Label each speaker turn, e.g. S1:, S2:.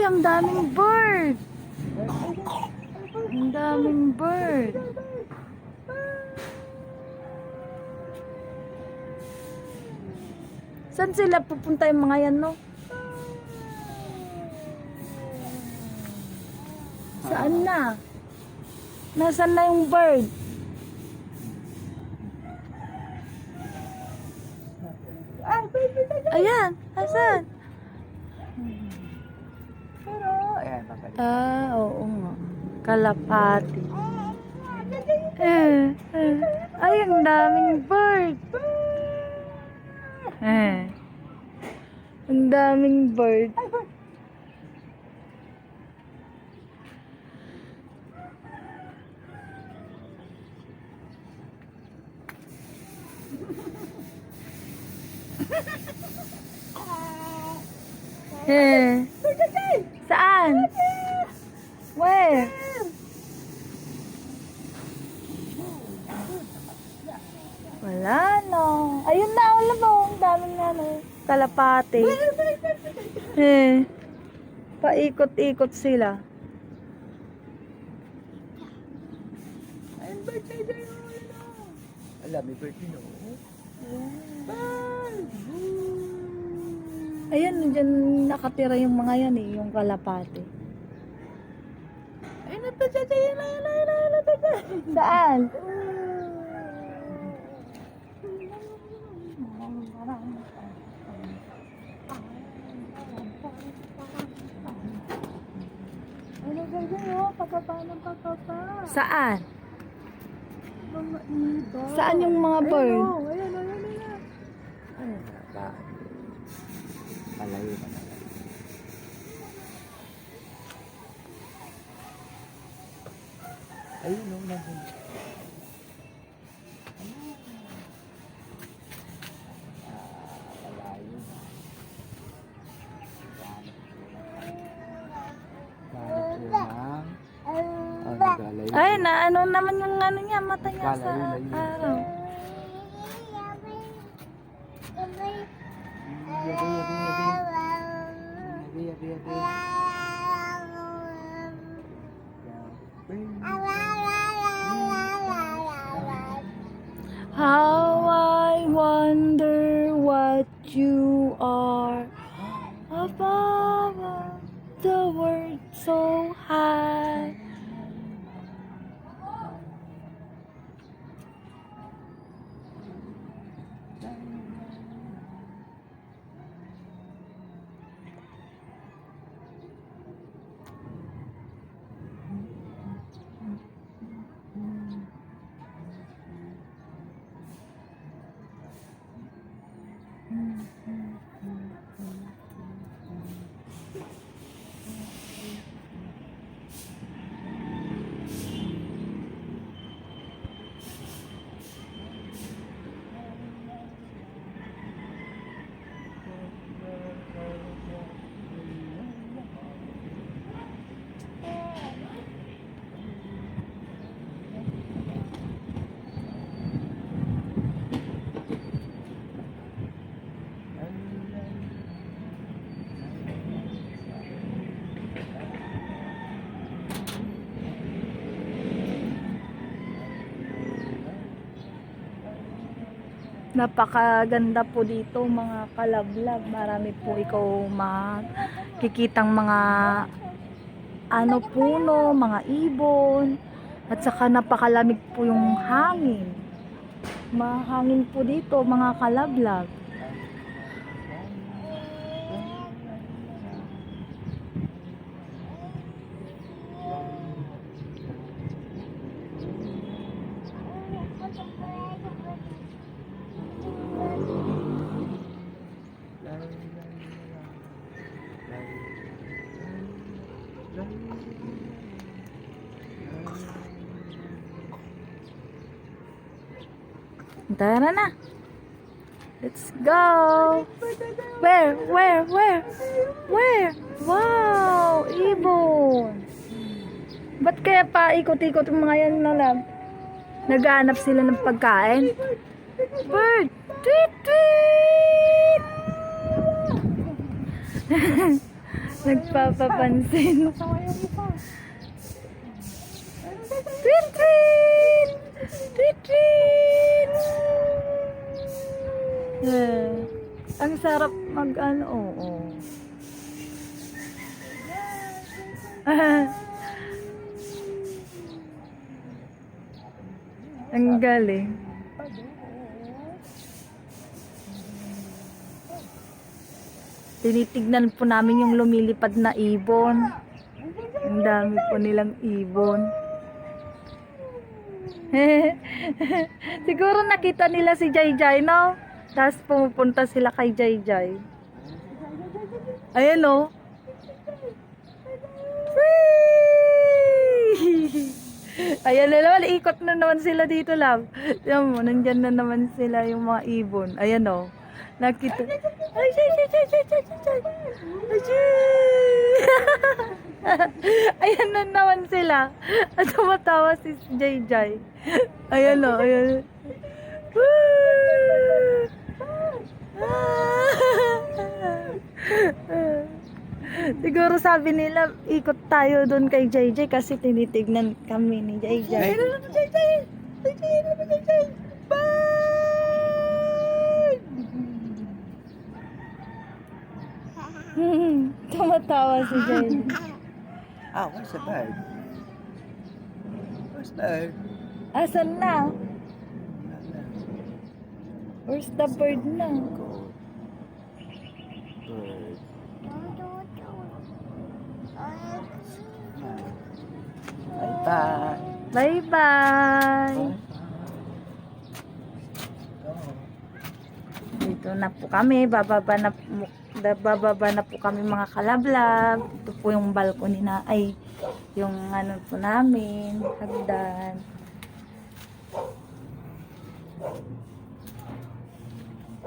S1: Ay, ang daming bird. Ang daming bird. Saan sila pupunta yung mga yan, no? Saan na? Nasaan na yung bird? Ayan, asan?
S2: Pero,
S1: Ah, oo nga. Kalapati. Eh, eh. Ay, ang daming bird. Eh. Ang daming bird. Eh. Saan? Where? Wala no. Ayun na, wala mo. Ang daming ano, kalapate. Eh. Paikot-ikot sila.
S2: Ayun, birthday day. Alam, may birthday no.
S1: Ayan, dyan nakatira yung mga yan eh, yung kalapate.
S2: Ayun, yun, ayun, ayun, ayun, ito, siya.
S1: Saan?
S2: Ano ganyan o? Pagkapa ng pagkapa.
S1: Saan?
S2: Mga iba.
S1: Saan yung mga bird?
S2: Ayun, ayun, ayun, ayun. Ano ba? Palayo na lang. Ayun o, nandun. Ah. Oh.
S1: Ay, na ano naman yung ano niya, mata niya sa
S2: Kala
S1: Abi, abi, abi, abi. be, abi, abi. Napakaganda po dito mga kalablab. Marami po ikaw makikitang mga ano puno, mga ibon. At saka napakalamig po yung hangin. Mahangin po dito mga kalablab. Tara na. Let's go. Where? Where? Where? Where? Wow! Ibon! Ba't kaya pa ikot-ikot mga yan na lang? Naghahanap sila ng pagkain? Bird! Tweet! Tweet! Nagpapapansin. Tweet, tweet! Tweet, tweet! Eh, ang sarap mag ano, oo. ang galing. Tinitignan po namin yung lumilipad na ibon. Ang dami po nilang ibon. Siguro nakita nila si Jai Jai, no? Tapos pumupunta sila kay Jai Jai. Ayan? Free! Ayan na naman, ikot na naman sila dito, love. Tiyan mo, nandyan na naman sila yung mga ibon. Ayan, no? Nakita. Ay, Jai, Jai, Jai, Jai, Jai. Ay, Jai! Ayan na naman sila. At tumatawa si Jai Jai. Ayan o, ayan. Siguro sabi nila, ikot tayo doon kay Jai kasi tinitignan kami ni Jai.
S2: Ay.
S1: Na Jai Jai? Bye! Tumatawa si Jai.
S2: Ah, where's the bird? Where's bird?
S1: Asan na? Where's the bird na?
S2: Bird. Bye-bye.
S1: Bye-bye! Dito na po kami, bababa na, bababa na po kami mga kalablab. Ito po yung balcony na, ay, yung ano po namin, hagdan.